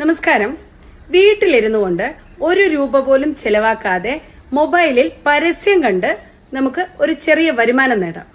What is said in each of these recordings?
നമസ്കാരം. വീട്ടിലിരുന്നു കൊണ്ട് ഒരു രൂപ പോലും ചെലവാക്കാതെ മൊബൈലിൽ പരസ്യം കണ്ട് നമുക്ക് ഒരു ചെറിയ വരുമാനം നേടാം.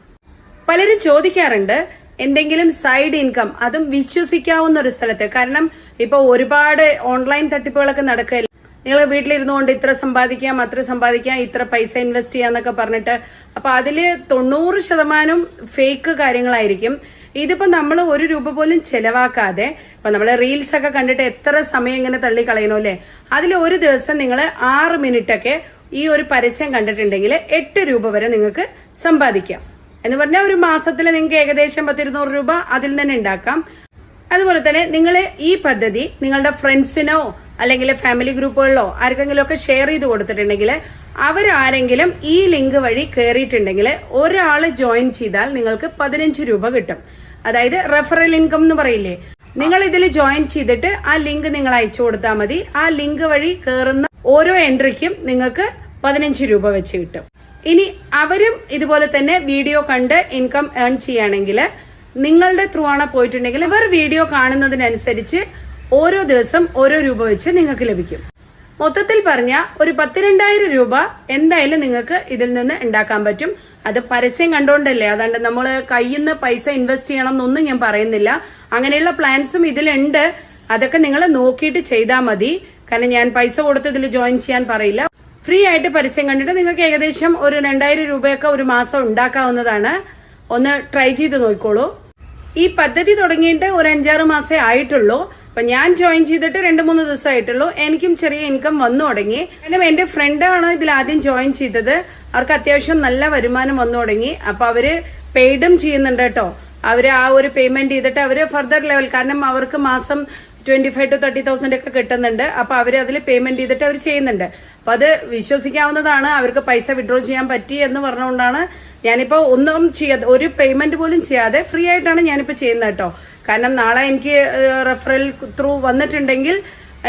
പലരും ചോദിക്കാറുണ്ട് എന്തെങ്കിലും സൈഡ് ഇൻകം അതും വിശ്വസിക്കാവുന്ന ഒരു സ്ഥലത്ത്. കാരണം ഇപ്പൊ ഒരുപാട് ഓൺലൈൻ തട്ടിപ്പുകളൊക്കെ നടക്കുകയല്ല? നിങ്ങൾ വീട്ടിലിരുന്നു കൊണ്ട് ഇത്ര സമ്പാദിക്കാം അത്ര സമ്പാദിക്കാം ഇത്ര പൈസ ഇൻവെസ്റ്റ് ചെയ്യാന്നൊക്കെ പറഞ്ഞിട്ട് അപ്പൊ അതിൽ തൊണ്ണൂറ് ശതമാനം ഫേക്ക് കാര്യങ്ങളായിരിക്കും. ഇതിപ്പോ നമ്മൾ ഒരു രൂപ പോലും ചെലവാക്കാതെ ഇപ്പൊ നമ്മൾ റീൽസ് ഒക്കെ കണ്ടിട്ട് എത്ര സമയം ഇങ്ങനെ തള്ളിക്കളയണോ അല്ലേ? അതിൽ ഒരു ദിവസം നിങ്ങൾ ആറ് മിനിറ്റ് ഒക്കെ ഈ ഒരു പരസ്യം കണ്ടിട്ടുണ്ടെങ്കിൽ എട്ട് രൂപ വരെ നിങ്ങൾക്ക് സമ്പാദിക്കാം. എന്ന് പറഞ്ഞാൽ ഒരു മാസത്തിൽ നിങ്ങൾക്ക് ഏകദേശം പത്തിരുന്നൂറ് രൂപ അതിൽ തന്നെ ഉണ്ടാക്കാം. അതുപോലെ തന്നെ നിങ്ങൾ ഈ പദ്ധതി നിങ്ങളുടെ ഫ്രണ്ട്സിനോ അല്ലെങ്കിൽ ഫാമിലി ഗ്രൂപ്പുകളിലോ ആർക്കെങ്കിലും ഒക്കെ ഷെയർ ചെയ്ത് കൊടുത്തിട്ടുണ്ടെങ്കിൽ അവരാരെങ്കിലും ഈ ലിങ്ക് വഴി കയറിയിട്ടുണ്ടെങ്കിൽ ഒരാൾ ജോയിൻ ചെയ്താൽ നിങ്ങൾക്ക് പതിനഞ്ച് രൂപ കിട്ടും. അതായത് റെഫറൽ ഇൻകം എന്ന് പറയില്ലേ. നിങ്ങൾ ഇതിൽ ജോയിൻ ചെയ്തിട്ട് ആ ലിങ്ക് നിങ്ങൾ അയച്ചു കൊടുത്താൽ മതി. ആ ലിങ്ക് വഴി കയറുന്ന ഓരോ എൻട്രിക്കും നിങ്ങൾക്ക് പതിനഞ്ച് രൂപ വെച്ച് കിട്ടും. ഇനി അവരും ഇതുപോലെ തന്നെ വീഡിയോ കണ്ട് ഇൻകം ഏൺ ചെയ്യുകയാണെങ്കിൽ നിങ്ങളുടെ ത്രൂ ആണ് പോയിട്ടുണ്ടെങ്കിൽ ഇവർ വീഡിയോ കാണുന്നതിനനുസരിച്ച് ഓരോ ദിവസം ഓരോ രൂപ വെച്ച് നിങ്ങൾക്ക് ലഭിക്കും. മൊത്തത്തിൽ പറഞ്ഞ ഒരു പത്തിരണ്ടായിരം രൂപ എന്തായാലും നിങ്ങൾക്ക് ഇതിൽ നിന്ന് ഉണ്ടാക്കാൻ പറ്റും. അത് പരസ്യം കണ്ടോണ്ടല്ലേ? അതാണ്ട് നമ്മൾ കയ്യിൽ നിന്ന് പൈസ ഇൻവെസ്റ്റ് ചെയ്യണം എന്നൊന്നും ഞാൻ പറയുന്നില്ല. അങ്ങനെയുള്ള പ്ലാൻസും ഇതിലുണ്ട്. അതൊക്കെ നിങ്ങൾ നോക്കിയിട്ട് ചെയ്താൽ മതി. കാരണം ഞാൻ പൈസ കൊടുത്ത് ഇതിൽ ജോയിൻ ചെയ്യാൻ പറയില്ല. ഫ്രീ ആയിട്ട് പരസ്യം കണ്ടിട്ട് നിങ്ങൾക്ക് ഏകദേശം ഒരു രണ്ടായിരം രൂപയൊക്കെ ഒരു മാസം ഉണ്ടാക്കാവുന്നതാണ്. ഒന്ന് ട്രൈ ചെയ്ത് നോക്കിക്കോളൂ. ഈ പദ്ധതി തുടങ്ങിയിട്ട് ഒരു അഞ്ചാറ് മാസേ ആയിട്ടുള്ളൂ. അപ്പൊ ഞാൻ ജോയിൻ ചെയ്തിട്ട് രണ്ട് മൂന്ന് ദിവസമായിട്ടുള്ളൂ. എനിക്കും ചെറിയ ഇൻകം വന്നു തുടങ്ങി. കാരണം എന്റെ ഫ്രണ്ടാണ് ഇതിൽ ആദ്യം ജോയിൻ ചെയ്തത്. അവർക്ക് അത്യാവശ്യം നല്ല വരുമാനം വന്നു തുടങ്ങി. അപ്പൊ അവർ പെയ്ഡും ചെയ്യുന്നുണ്ട് കേട്ടോ. അവർ ആ ഒരു പേയ്മെന്റ് ചെയ്തിട്ട് അവർ ഫർദർ ലെവൽ കാരണം അവർക്ക് മാസം twenty five to thirty thousand ഒക്കെ കിട്ടുന്നുണ്ട്. അപ്പൊ അവർ അതിൽ പേയ്മെന്റ് ചെയ്തിട്ട് അവർ ചെയ്യുന്നുണ്ട്. അപ്പൊ അത് വിശ്വസിക്കാവുന്നതാണ്. അവർക്ക് പൈസ വിഡ്രോ ചെയ്യാൻ പറ്റി എന്ന് പറഞ്ഞുകൊണ്ടാണ് ഞാനിപ്പോ ഒന്നും ചെയ്യാതെ ഒരു പേയ്മെന്റ് പോലും ചെയ്യാതെ ഫ്രീ ആയിട്ടാണ് ഞാനിപ്പോ ചെയ്യുന്നത് കേട്ടോ. കാരണം നാളെ എനിക്ക് റെഫറൽ ത്രൂ വന്നിട്ടുണ്ടെങ്കിൽ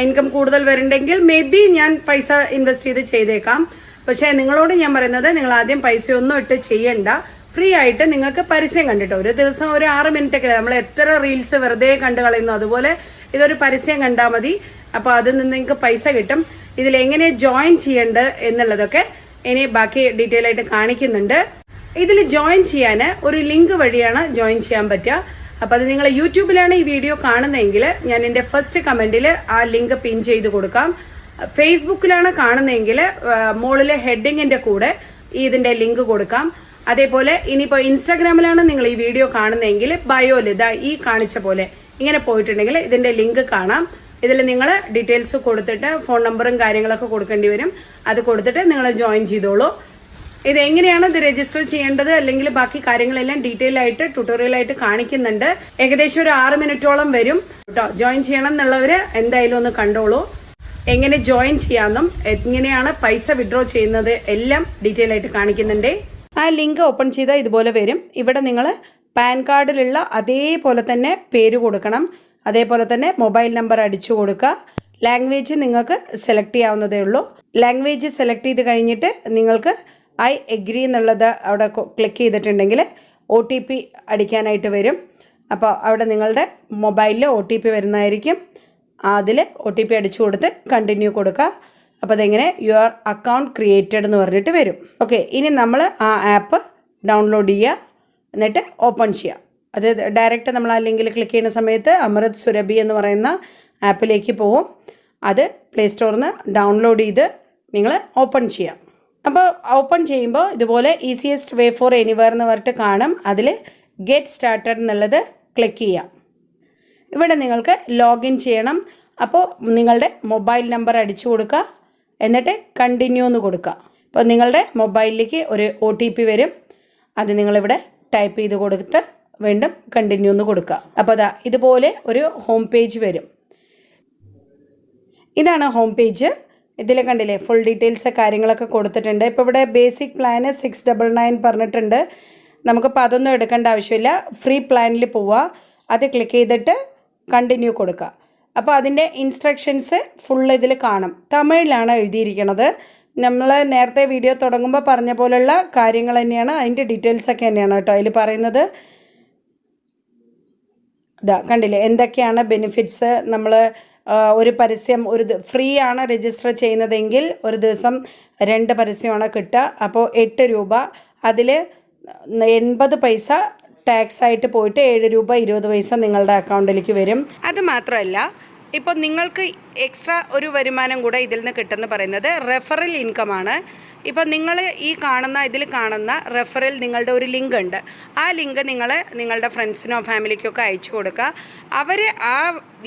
ഇൻകം കൂടുതൽ വരുന്നുണ്ടെങ്കിൽ മേ ബി ഞാൻ പൈസ ഇൻവെസ്റ്റ് ചെയ്ത് ചെയ്തേക്കാം. പക്ഷെ നിങ്ങളോട് ഞാൻ പറയുന്നത് നിങ്ങൾ ആദ്യം പൈസ ഒന്നും ഇട്ട് ചെയ്യണ്ട. ഫ്രീ ആയിട്ട് നിങ്ങൾക്ക് പരസ്യം കണ്ടിട്ടോ. ഒരു ദിവസം ഒരു ആറ് മിനിറ്റ് ഒക്കെ നമ്മൾ എത്ര റീൽസ് വെറുതെ കണ്ടു കളയുന്നു. അതുപോലെ ഇതൊരു പരസ്യം കണ്ടാൽ മതി. അപ്പൊ അതിൽ നിന്ന് നിങ്ങൾക്ക് പൈസ കിട്ടും. ഇതിൽ എങ്ങനെ ജോയിൻ ചെയ്യേണ്ടത് എന്നുള്ളതൊക്കെ ഇനി ബാക്കി ഡീറ്റെയിൽ ആയിട്ട് കാണിക്കുന്നുണ്ട്. ഇതിൽ ജോയിൻ ചെയ്യാൻ ഒരു ലിങ്ക് വഴിയാണ് ജോയിൻ ചെയ്യാൻ പറ്റുക. അപ്പൊ അത് നിങ്ങൾ യൂട്യൂബിലാണ് ഈ വീഡിയോ കാണുന്നതെങ്കിൽ ഞാൻ എന്റെ ഫസ്റ്റ് കമന്റിൽ ആ ലിങ്ക് പിൻ ചെയ്ത് കൊടുക്കാം. ഫേസ്ബുക്കിലാണ് കാണുന്നതെങ്കിൽ മുകളിലെ ഹെഡിങ്ങിന്റെ കൂടെ ഈ ഇതിന്റെ ലിങ്ക് കൊടുക്കാം. അതേപോലെ ഇനിയിപ്പോ ഇൻസ്റ്റാഗ്രാമിലാണ് നിങ്ങൾ ഈ വീഡിയോ കാണുന്നതെങ്കിൽ ബയോയിൽ ഇതാ ഈ കാണിച്ച പോലെ ഇങ്ങനെ പോയിട്ടുണ്ടെങ്കിൽ ഇതിന്റെ ലിങ്ക് കാണാം. ഇതിൽ നിങ്ങൾ ഡീറ്റെയിൽസ് കൊടുത്തിട്ട് ഫോൺ നമ്പറും കാര്യങ്ങളൊക്കെ കൊടുക്കേണ്ടി വരും. അത് കൊടുത്തിട്ട് നിങ്ങൾ ജോയിൻ ചെയ്തോളൂ. ഇത് എങ്ങനെയാണ് ഇത് രജിസ്റ്റർ ചെയ്യേണ്ടത്? അല്ലെങ്കിൽ ബാക്കി കാര്യങ്ങളെല്ലാം ഡീറ്റെയിൽ ആയിട്ട് ട്യൂട്ടോറിയൽ ആയിട്ട് കാണിക്കുന്നുണ്ട്. ഏകദേശം ഒരു ആറ് മിനിറ്റോളം വരും. കേട്ടോ ജോയിൻ ചെയ്യണം എന്നുള്ളവര് എന്തായാലും ഒന്ന് കണ്ടോളൂ. എങ്ങനെ ജോയിൻ ചെയ്യാമെന്നും എങ്ങനെയാണ് പൈസ വിഡ്രോ ചെയ്യുന്നത് എല്ലാം ഡീറ്റെയിൽ ആയിട്ട് കാണിക്കുന്നുണ്ട്. ആ ലിങ്ക് ഓപ്പൺ ചെയ്താൽ ഇതുപോലെ വരും. ഇവിടെ നിങ്ങൾ പാൻ കാർഡിലുള്ള അതേപോലെ തന്നെ പേര് കൊടുക്കണം. അതേപോലെ തന്നെ മൊബൈൽ നമ്പർ അടിച്ചു കൊടുക്കുക. ലാംഗ്വേജ് നിങ്ങൾക്ക് സെലക്ട് ചെയ്യാവുന്നതേ ഉള്ളൂ. ലാംഗ്വേജ് സെലക്ട് ചെയ്ത് കഴിഞ്ഞിട്ട് നിങ്ങൾക്ക് ഐ എഗ്രി എന്നുള്ളത് അവിടെ ക്ലിക്ക് ചെയ്തിട്ടുണ്ടെങ്കിൽ ഒ ടി പി അടിക്കാനായിട്ട് വരും. അപ്പോൾ അവിടെ നിങ്ങളുടെ മൊബൈലിൽ ഒ ടി പി വരുന്നതായിരിക്കും. അതിൽ ഒ ടി പി അടിച്ചു കൊടുത്ത് കണ്ടിന്യൂ കൊടുക്കുക. അപ്പോൾ അതെങ്ങനെ യുവർ അക്കൗണ്ട് ക്രിയേറ്റഡ് എന്ന് പറഞ്ഞിട്ട് വരും. ഓക്കെ ഇനി നമ്മൾ ആ ആപ്പ് ഡൗൺലോഡ് ചെയ്യുക. എന്നിട്ട് ഓപ്പൺ ചെയ്യുക. അത് ഡയറക്റ്റ് നമ്മൾ അല്ലെങ്കിൽ ലിങ്കിൽ ക്ലിക്ക് ചെയ്യുന്ന സമയത്ത് അമൃത് സുരഭി എന്ന് പറയുന്ന ആപ്പിലേക്ക് പോവും അത് പ്ലേ സ്റ്റോറിൽ നിന്ന് ഡൗൺലോഡ് ചെയ്ത് നിങ്ങൾ ഓപ്പൺ ചെയ്യാം അപ്പോൾ ഓപ്പൺ ചെയ്യുമ്പോൾ ഇതുപോലെ ഈസിയസ്റ്റ് വേ ഫോർ എനിവർ എന്ന് പറഞ്ഞിട്ട് കാണും. അതിൽ ഗെറ്റ് സ്റ്റാർട്ടഡ് എന്നുള്ളത് ക്ലിക്ക് ചെയ്യാം. ഇവിടെ നിങ്ങൾക്ക് ലോഗിൻ ചെയ്യണം. അപ്പോൾ നിങ്ങളുടെ മൊബൈൽ നമ്പർ അടിച്ചു കൊടുക്കുക. എന്നിട്ട് കണ്ടിന്യൂ എന്ന് കൊടുക്കുക. അപ്പോൾ നിങ്ങളുടെ മൊബൈലിലേക്ക് ഒരു ഒ ടി പി വരും. അത് നിങ്ങളിവിടെ ടൈപ്പ് ചെയ്ത് കൊടുത്ത് വീണ്ടും കണ്ടിന്യൂ എന്ന് കൊടുക്കുക. അപ്പോൾ അതാ ഇതുപോലെ ഒരു ഹോം പേജ് വരും. ഇതാണ് ഹോം പേജ് ഇതിൽ കണ്ടില്ലേ ഫുൾ ഡീറ്റെയിൽസ് കാര്യങ്ങളൊക്കെ കൊടുത്തിട്ടുണ്ട്. ഇപ്പോൾ ഇവിടെ basic plan six double nine പറഞ്ഞിട്ടുണ്ട്. നമുക്കിപ്പോൾ അതൊന്നും എടുക്കേണ്ട ആവശ്യമില്ല. ഫ്രീ പ്ലാനിൽ പോവുക അത് ക്ലിക്ക് ചെയ്തിട്ട് കണ്ടിന്യൂ കൊടുക്കുക അപ്പോൾ അതിന്റെ ഇൻസ്ട്രക്ഷൻസ് ഫുൾ ഇതിൽ കാണും. തമിഴിലാണ് എഴുതിയിരിക്കുന്നത് നമ്മൾ നേരത്തെ വീഡിയോ തുടങ്ങുമ്പോൾ പറഞ്ഞ പോലുള്ള കാര്യങ്ങൾ തന്നെയാണ്. അതിന്റെ ഡീറ്റെയിൽസ് ഒക്കെ തന്നെയാണ് കേട്ടോ അതിൽ പറയുന്നത്. ഇതാ കണ്ടില്ലേ എന്തൊക്കെയാണ് ബെനിഫിറ്റ്സ് നമ്മൾ ഒരു പരസ്യം ഒരു ഫ്രീ ആണ് രജിസ്റ്റർ ചെയ്യുന്നതെങ്കിൽ ഒരു ദിവസം രണ്ട് പരസ്യമാണ് കിട്ടുക. അപ്പോൾ എട്ട് രൂപ. അതിൽ എൺപത് പൈസ ടാക്സ് ആയിട്ട് പോയിട്ട് ഏഴ് രൂപ ഇരുപത് പൈസ നിങ്ങളുടെ അക്കൗണ്ടിലേക്ക് വരും. അത് മാത്രമല്ല ഇപ്പോൾ നിങ്ങൾക്ക് എക്സ്ട്രാ ഒരു വരുമാനം കൂടെ ഇതിൽ നിന്ന് കിട്ടുമെന്ന് പറയുന്നത് റെഫറൽ ഇൻകം ആണ്. ഇപ്പോൾ നിങ്ങൾ ഈ കാണുന്ന ഇതിൽ കാണുന്ന റെഫറിൽ നിങ്ങളുടെ ഒരു ലിങ്ക് ഉണ്ട്. ആ ലിങ്ക് നിങ്ങൾ നിങ്ങളുടെ ഫ്രണ്ട്സിനോ ഫാമിലിക്കോ ഒക്കെ അയച്ചു കൊടുക്കുക. അവർ ആ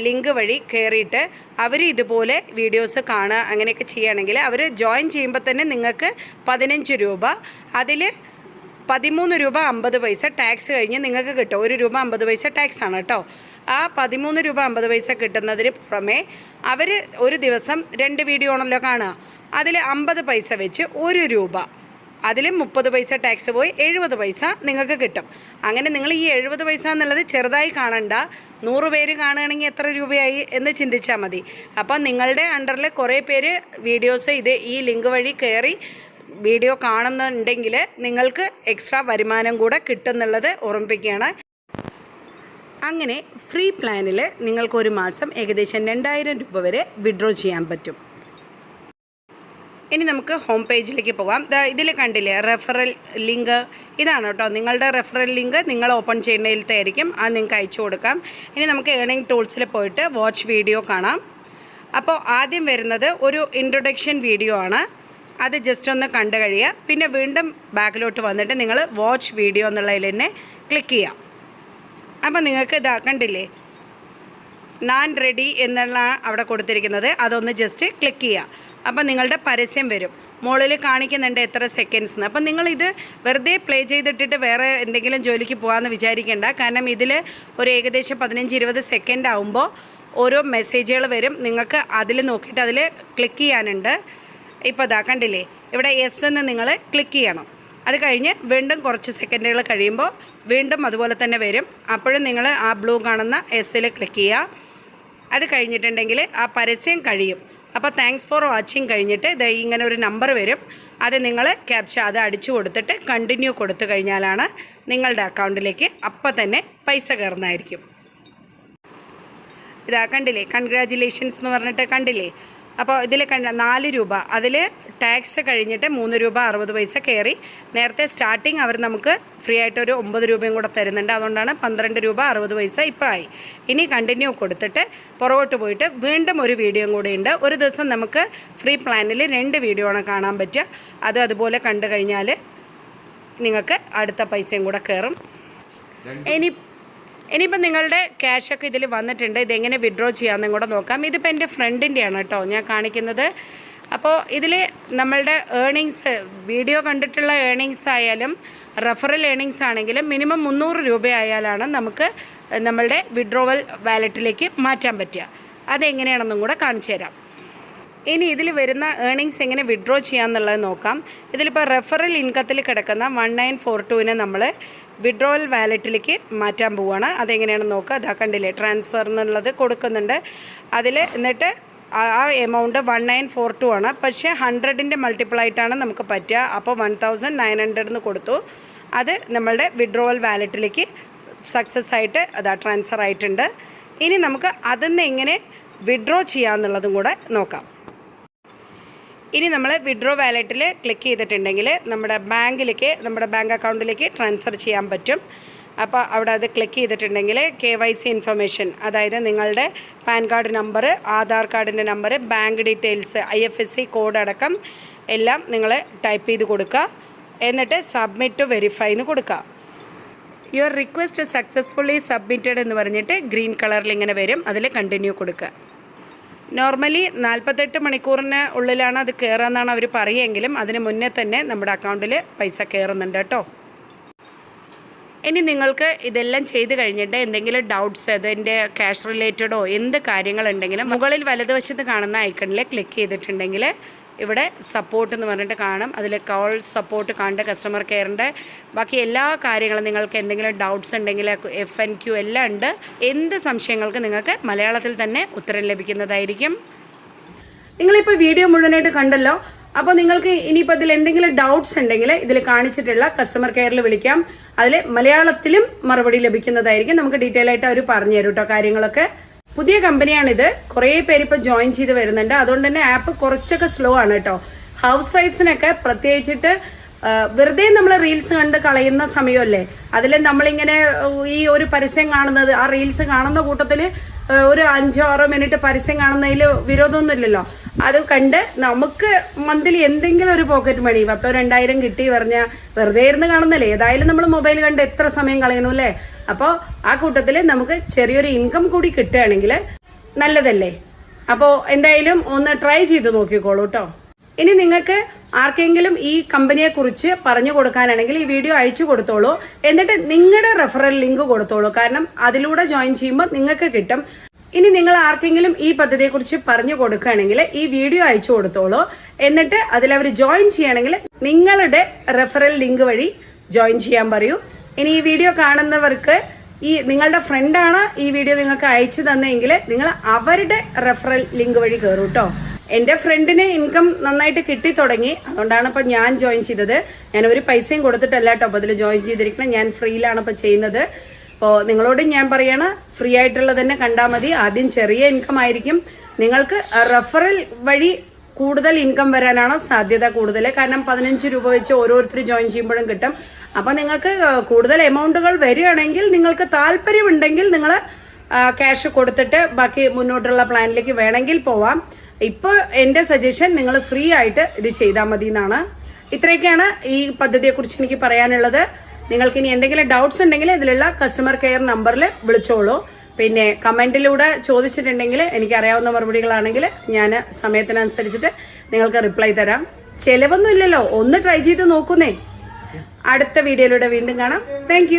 ലിങ്ക് വഴി കയറിയിട്ട് അവർ ഇതുപോലെ വീഡിയോസ് കാണുക അങ്ങനെയൊക്കെ ചെയ്യുകയാണെങ്കിൽ അവർ ജോയിൻ ചെയ്യുമ്പോൾ തന്നെ നിങ്ങൾക്ക് പതിനഞ്ച് രൂപ അതിൽ പതിമൂന്ന് രൂപ അമ്പത് പൈസ ടാക്സ് കഴിഞ്ഞ് നിങ്ങൾക്ക് കിട്ടും. ഒരു രൂപ അമ്പത് പൈസ ടാക്സ് ആണ് കേട്ടോ. ആ പതിമൂന്ന് രൂപ അമ്പത് പൈസ കിട്ടുന്നതിന് പുറമേ അവർ ഒരു ദിവസം രണ്ട് വീഡിയോ ആണല്ലോ കാണുക. അതിൽ അമ്പത് പൈസ വെച്ച് ഒരു രൂപ. അതിൽ മുപ്പത് പൈസ ടാക്സ് പോയി എഴുപത് പൈസ നിങ്ങൾക്ക് കിട്ടും. അങ്ങനെ നിങ്ങൾ ഈ എഴുപത് പൈസ എന്നുള്ളത് ചെറുതായി കാണണ്ട. നൂറ് പേര് കാണുകയാണെങ്കിൽ എത്ര രൂപയായി എന്ന് ചിന്തിച്ചാൽ മതി. അപ്പോൾ നിങ്ങളുടെ അണ്ടറിൽ കുറേ പേര് വീഡിയോസ് ഇത് ഈ ലിങ്ക് വഴി കയറി വീഡിയോ കാണുന്നുണ്ടെങ്കിൽ നിങ്ങൾക്ക് എക്സ്ട്രാ വരുമാനം കൂടെ കിട്ടുന്നുള്ളത് ഓർമ്മിപ്പിക്കുകയാണ്. അങ്ങനെ ഫ്രീ പ്ലാനിൽ നിങ്ങൾക്കൊരു മാസം ഏകദേശം രണ്ടായിരം രൂപ വരെ വിഡ്രോ ചെയ്യാൻ പറ്റും. ഇനി നമുക്ക് ഹോം പേജിലേക്ക് പോകാം ഇതിൽ കണ്ടില്ലേ റെഫറൽ ലിങ്ക് ഇതാണ് കേട്ടോ നിങ്ങളുടെ റെഫറൽ ലിങ്ക് നിങ്ങൾ ഓപ്പൺ ചെയ്യുന്നതിലത്തെ ആയിരിക്കും അത് നിങ്ങൾക്ക് അയച്ചു കൊടുക്കാം. ഇനി നമുക്ക് ഏണിംഗ് ടൂൾസിൽ പോയിട്ട് വാച്ച് വീഡിയോ കാണാം. അപ്പോൾ ആദ്യം വരുന്നത് ഒരു ഇൻട്രൊഡക്ഷൻ വീഡിയോ ആണ്. അത് ജസ്റ്റ് ഒന്ന് കണ്ടു കഴിയുക. പിന്നെ വീണ്ടും ബാക്കിലോട്ട് വന്നിട്ട് നിങ്ങൾ വാച്ച് വീഡിയോ എന്നുള്ളതിൽ തന്നെ ക്ലിക്ക് ചെയ്യാം. അപ്പോൾ നിങ്ങൾക്ക് ഇതാ കണ്ടില്ലേ നാൻ റെഡി എന്നുള്ള അവിടെ കൊടുത്തിരിക്കുന്നത്. അതൊന്ന് ജസ്റ്റ് ക്ലിക്ക് ചെയ്യുക. അപ്പോൾ നിങ്ങളുടെ പരസ്യം വരും. മുകളിൽ കാണിക്കുന്നുണ്ട് എത്ര സെക്കൻഡ്സ് എന്ന് അപ്പം നിങ്ങളിത് വെറുതെ പ്ലേ ചെയ്തിട്ടിട്ട് വേറെ എന്തെങ്കിലും ജോലിക്ക് പോകാമെന്ന് വിചാരിക്കേണ്ട. കാരണം ഇതിൽ ഒരു ഏകദേശം പതിനഞ്ച് ഇരുപത് സെക്കൻഡ് ആകുമ്പോൾ ഓരോ മെസ്സേജുകൾ വരും. നിങ്ങൾക്ക് അതിൽ നോക്കിയിട്ട് അതിൽ ക്ലിക്ക് ചെയ്യാനുണ്ട്. ഇപ്പോൾ ഇതാ കണ്ടില്ലേ? ഇവിടെ എസ് എന്ന് നിങ്ങൾ ക്ലിക്ക് ചെയ്യണം. അത് കഴിഞ്ഞ് വീണ്ടും കുറച്ച് സെക്കൻഡുകൾ കഴിയുമ്പോൾ വീണ്ടും അതുപോലെ തന്നെ വരും. അപ്പോഴും നിങ്ങൾ ആ ബ്ലൂ കാണുന്ന എസ്സിൽ ക്ലിക്ക് ചെയ്യുക അത് കഴിഞ്ഞിട്ടുണ്ടെങ്കിൽ ആ പരസ്യം കഴിയും. അപ്പോൾ താങ്ക്സ് ഫോർ വാച്ചിങ് കഴിഞ്ഞിട്ട് ദേ ഇങ്ങനെ ഒരു നമ്പർ വരും. അത് നിങ്ങൾ ക്യാപ്ച അത് അടിച്ചു കൊടുത്തിട്ട് കണ്ടിന്യൂ കൊടുത്തു കഴിഞ്ഞാലാണ് നിങ്ങളുടെ അക്കൗണ്ടിലേക്ക് അപ്പം തന്നെ പൈസ കയറുന്നതായിരിക്കും. ഇതാ കണ്ടില്ലേ? കൺഗ്രാജുലേഷൻസ് എന്ന് പറഞ്ഞിട്ട് കണ്ടില്ലേ? അപ്പോൾ ഇതിൽ കണ്ട നാല് രൂപ. അതിൽ ടാക്സ് കഴിഞ്ഞിട്ട് മൂന്ന് രൂപ അറുപത് പൈസ കയറി നേരത്തെ സ്റ്റാർട്ടിങ് അവർ നമുക്ക് ഫ്രീ ആയിട്ട് ഒരു ഒമ്പത് രൂപയും കൂടെ തരുന്നുണ്ട്. അതുകൊണ്ടാണ് പന്ത്രണ്ട് രൂപ അറുപത് പൈസ ഇപ്പം ആയി. ഇനി കണ്ടിന്യൂ കൊടുത്തിട്ട് പുറകോട്ട് പോയിട്ട് വീണ്ടും ഒരു വീഡിയോയും കൂടെ ഉണ്ട്. ഒരു ദിവസം നമുക്ക് ഫ്രീ പ്ലാനിൽ രണ്ട് വീഡിയോ ആണ് കാണാൻ പറ്റുക. അത് അതുപോലെ കണ്ടു കഴിഞ്ഞാൽ നിങ്ങൾക്ക് അടുത്ത പൈസയും കൂടെ കയറും ഇനി ഇനിയിപ്പോൾ നിങ്ങളുടെ ക്യാഷൊക്കെ ഇതിൽ വന്നിട്ടുണ്ട്. ഇതെങ്ങനെ വിഡ്രോ ചെയ്യാമെന്നും കൂടെ നോക്കാം. ഇതിപ്പോൾ എന്റെ ഫ്രണ്ടിന്റെയാണ് കേട്ടോ ഞാൻ കാണിക്കുന്നത്. അപ്പോൾ ഇതിൽ നമ്മളുടെ ഏണിങ്സ് വീഡിയോ കണ്ടിട്ടുള്ള ഏണിങ്സ് ആയാലും റെഫറൽ ഏണിങ്സ് ആണെങ്കിലും മിനിമം മുന്നൂറ് രൂപയായാലാണ് നമുക്ക് നമ്മളുടെ വിഡ്രോവൽ വാലറ്റിലേക്ക് മാറ്റാൻ പറ്റുക. അതെങ്ങനെയാണെന്നും കൂടെ കാണിച്ചു തരാം. ഇനി ഇതിൽ വരുന്ന ഏണിങ്സ് എങ്ങനെ വിഡ്രോ ചെയ്യാമെന്നുള്ളത് നോക്കാം. ഇതിലിപ്പോൾ റെഫറൽ ഇൻകത്തിൽ കിടക്കുന്ന വൺ നയൻ ഫോർ ടുവിനെ നമ്മൾ വിഡ്രോവൽ വാലറ്റിലേക്ക് മാറ്റാൻ പോവുകയാണ് അതെങ്ങനെയാണെന്ന് നോക്കുക അതാ കണ്ടില്ലേ ട്രാൻസ്ഫർ എന്നുള്ളത് കൊടുക്കുന്നുണ്ട്. അതിൽ എന്നിട്ട് ആ amount one nine four two ആണ്. പക്ഷേ ഹൺഡ്രഡിന്റെ മൾട്ടിപ്പിൾ ആയിട്ടാണ് നമുക്ക് പറ്റുക. അപ്പോൾ വൺ തൗസൻഡ് നയൻ ഹൺഡ്രഡ് കൊടുത്തു. അത് നമ്മളുടെ വിഡ്രോവൽ വാലറ്റിലേക്ക് സക്സസ് ആയിട്ട് അതാ ട്രാൻസ്ഫർ ആയിട്ടുണ്ട്. ഇനി നമുക്ക് അതിൽ നിന്ന് എങ്ങനെ വിഡ്രോ ചെയ്യാമെന്നുള്ളതും കൂടെ നോക്കാം. ഇനി നമ്മൾ വിഡ്രോ വാലറ്റിൽ ക്ലിക്ക് ചെയ്തിട്ടുണ്ടെങ്കിൽ നമ്മുടെ ബാങ്കിലേക്ക് നമ്മുടെ ബാങ്ക് അക്കൗണ്ടിലേക്ക് ട്രാൻസ്ഫർ ചെയ്യാൻ പറ്റും. അപ്പോൾ അവിടെ അത് ക്ലിക്ക് ചെയ്തിട്ടുണ്ടെങ്കിൽ കെ വൈ സി ഇൻഫർമേഷൻ അതായത് നിങ്ങളുടെ പാൻ കാർഡ് നമ്പർ ആധാർ കാർഡിന്റെ number bank details I F S C code അടക്കം എല്ലാം നിങ്ങൾ ടൈപ്പ് ചെയ്ത് കൊടുക്കുക. എന്നിട്ട് സബ്മിറ്റ് ടു വെരിഫൈ എന്ന് കൊടുക്കുക. യുവർ റിക്വസ്റ്റ് സക്സസ്ഫുള്ളി സബ്മിറ്റഡ് എന്ന് പറഞ്ഞിട്ട് ഗ്രീൻ കളറിൽ ഇങ്ങനെ വരും. അതിൽ കണ്ടിന്യൂ കൊടുക്കുക. നോർമലി നാൽപ്പത്തെട്ട് മണിക്കൂറിന് ഉള്ളിലാണ് അത് കയറുകയെന്നാണ് അവർ പറയുമെങ്കിലും അതിന് മുന്നേ തന്നെ നമ്മുടെ അക്കൗണ്ടിൽ പൈസ കയറുന്നുണ്ട് കേട്ടോ. ഇനി നിങ്ങൾക്ക് ഇതെല്ലാം ചെയ്ത് കഴിഞ്ഞിട്ട് എന്തെങ്കിലും ഡൗട്ട്സ് അതിന്റെ ക്യാഷ് റിലേറ്റഡോ എന്ത് കാര്യങ്ങളുണ്ടെങ്കിലും മുകളിൽ വലതുവശത്ത് കാണുന്ന ഐക്കണിൽ ക്ലിക്ക് ചെയ്തിട്ടുണ്ടെങ്കിൽ ഇവിടെ സപ്പോർട്ട് എന്ന് പറഞ്ഞിട്ട് കാണും. അതിൽ കോൾ സപ്പോർട്ട് കാണേണ്ട കസ്റ്റമർ കെയറിന്റെ ബാക്കി എല്ലാ കാര്യങ്ങളും നിങ്ങൾക്ക് എന്തെങ്കിലും ഡൗട്ട്സ് ഉണ്ടെങ്കിൽ എഫ് എൻ ക്യു എല്ലാം ഉണ്ട്. എന്ത് സംശയങ്ങൾക്ക് നിങ്ങൾക്ക് മലയാളത്തിൽ തന്നെ ഉത്തരം ലഭിക്കുന്നതായിരിക്കും. നിങ്ങളിപ്പോൾ വീഡിയോ മുഴുവനായിട്ട് കണ്ടല്ലോ. അപ്പോൾ നിങ്ങൾക്ക് ഇനിയിപ്പോൾ ഇതിൽ എന്തെങ്കിലും ഡൗട്ട്സ് ഉണ്ടെങ്കിൽ ഇതിൽ കാണിച്ചിട്ടുള്ള കസ്റ്റമർ കെയറിൽ വിളിക്കാം. അതിൽ മലയാളത്തിലും മറുപടി ലഭിക്കുന്നതായിരിക്കും. നമുക്ക് ഡീറ്റെയിൽ ആയിട്ട് അവർ പറഞ്ഞു തരും കേട്ടോ കാര്യങ്ങളൊക്കെ. പുതിയ കമ്പനിയാണിത്. കുറേ പേര് ഇപ്പൊ ജോയിൻ ചെയ്ത് വരുന്നുണ്ട്. അതുകൊണ്ട് തന്നെ ആപ്പ് കുറച്ചൊക്കെ സ്ലോ ആണ് കേട്ടോ. ഹൗസ് വൈഫ്സിനൊക്കെ പ്രത്യേകിച്ചിട്ട് വെറുതെ നമ്മൾ റീൽസ് കണ്ട് കളയുന്ന സമയമല്ലേ? അതിൽ നമ്മളിങ്ങനെ ഈ ഒരു പരസ്യം കാണുന്നത് ആ റീൽസ് കാണുന്ന കൂട്ടത്തിൽ ഒരു അഞ്ചോ ആറോ മിനിറ്റ് പരസ്യം കാണുന്നതിൽ വിരോധമൊന്നുമില്ലല്ലോ. അത് കണ്ട് നമുക്ക് മന്ത്ലി എന്തെങ്കിലും ഒരു പോക്കറ്റ് മണി പത്തോ രണ്ടായിരം കിട്ടി പറഞ്ഞ വെറുതെ ഇരുന്ന് കാണുന്നല്ലേ? ഏതായാലും നമ്മൾ മൊബൈൽ കണ്ട് എത്ര സമയം കളയണു അല്ലേ? അപ്പോ ആ കൂട്ടത്തിൽ നമുക്ക് ചെറിയൊരു ഇൻകം കൂടി കിട്ടുകയാണെങ്കിൽ നല്ലതല്ലേ? അപ്പോ എന്തായാലും ഒന്ന് ട്രൈ ചെയ്ത് നോക്കിക്കോളൂ കേട്ടോ ഇനി നിങ്ങൾക്ക് ആർക്കെങ്കിലും ഈ കമ്പനിയെ കുറിച്ച് പറഞ്ഞു കൊടുക്കാനാണെങ്കിൽ ഈ വീഡിയോ അയച്ചു കൊടുത്തോളൂ. എന്നിട്ട് നിങ്ങളുടെ റെഫറൽ ലിങ്ക് കൊടുത്തോളൂ. കാരണം അതിലൂടെ ജോയിൻ ചെയ്യുമ്പോൾ നിങ്ങൾക്ക് കിട്ടും. ഇനി നിങ്ങൾ ആർക്കെങ്കിലും ഈ പദ്ധതിയെക്കുറിച്ച് പറഞ്ഞു കൊടുക്കുകയാണെങ്കിൽ ഈ വീഡിയോ അയച്ചു കൊടുത്തോളൂ. എന്നിട്ട് അതിലവർ ജോയിൻ ചെയ്യണമെങ്കിൽ നിങ്ങളുടെ റെഫറൽ ലിങ്ക് വഴി ജോയിൻ ചെയ്യാൻ പറയൂ. ഇനി ഈ വീഡിയോ കാണുന്നവർക്ക് ഈ നിങ്ങളുടെ ഫ്രണ്ടാണ് ഈ വീഡിയോ നിങ്ങൾക്ക് അയച്ചു തന്നെങ്കിൽ നിങ്ങൾ അവരുടെ റെഫറൽ ലിങ്ക് വഴി കയറും കേട്ടോ എന്റെ ഫ്രണ്ടിന് ഇൻകം നന്നായിട്ട് കിട്ടി തുടങ്ങി. അതുകൊണ്ടാണ് ഇപ്പൊ ഞാൻ ജോയിൻ ചെയ്തത്. ഞാൻ ഒരു പൈസയും കൊടുത്തിട്ടല്ല കേട്ടോ അപ്പൊ അതിൽ ജോയിൻ ചെയ്തിരിക്കണം ഞാൻ ഫ്രീയിലാണ് ഇപ്പൊ ചെയ്യുന്നത്. അപ്പോ നിങ്ങളോട് ഞാൻ പറയണ ഫ്രീ ആയിട്ടുള്ളത് തന്നെ കണ്ടാൽ മതി. ആദ്യം ചെറിയ ഇൻകം ആയിരിക്കും. നിങ്ങൾക്ക് റെഫറൽ വഴി കൂടുതൽ ഇൻകം വരാനാണ് സാധ്യത കൂടുതൽ കാരണം പതിനഞ്ച് രൂപ വെച്ച് ഓരോരുത്തർ ജോയിൻ ചെയ്യുമ്പോഴും കിട്ടും. അപ്പൊ നിങ്ങൾക്ക് കൂടുതൽ എമൗണ്ടുകൾ വരികയാണെങ്കിൽ നിങ്ങൾക്ക് താല്പര്യമുണ്ടെങ്കിൽ നിങ്ങൾ ക്യാഷ് കൊടുത്തിട്ട് ബാക്കി മുന്നോട്ടുള്ള പ്ലാനിലേക്ക് വേണമെങ്കിൽ പോവാം. ഇപ്പോൾ എന്റെ സജഷൻ നിങ്ങൾ ഫ്രീ ആയിട്ട് ഇത് ചെയ്താൽ മതി എന്നാണ് ഇത്രയൊക്കെയാണ് ഈ പദ്ധതിയെക്കുറിച്ച് എനിക്ക് പറയാനുള്ളത്. നിങ്ങൾക്ക് ഇനി എന്തെങ്കിലും ഡൗട്ട്സ് ഉണ്ടെങ്കിൽ ഇതിലുള്ള കസ്റ്റമർ കെയർ നമ്പറിൽ വിളിച്ചോളൂ. പിന്നെ കമന്റിലൂടെ ചോദിച്ചിട്ടുണ്ടെങ്കിൽ എനിക്ക് അറിയാവുന്ന മറുപടികളാണെങ്കിൽ ഞാൻ സമയത്തിനനുസരിച്ചിട്ട് നിങ്ങൾക്ക് റിപ്ലൈ തരാം. ചെലവൊന്നും ഇല്ലല്ലോ. ഒന്ന് ട്രൈ ചെയ്ത് നോക്കുന്നേ. അടുത്ത വീഡിയോയിലൂടെ വീണ്ടും കാണാം. താങ്ക്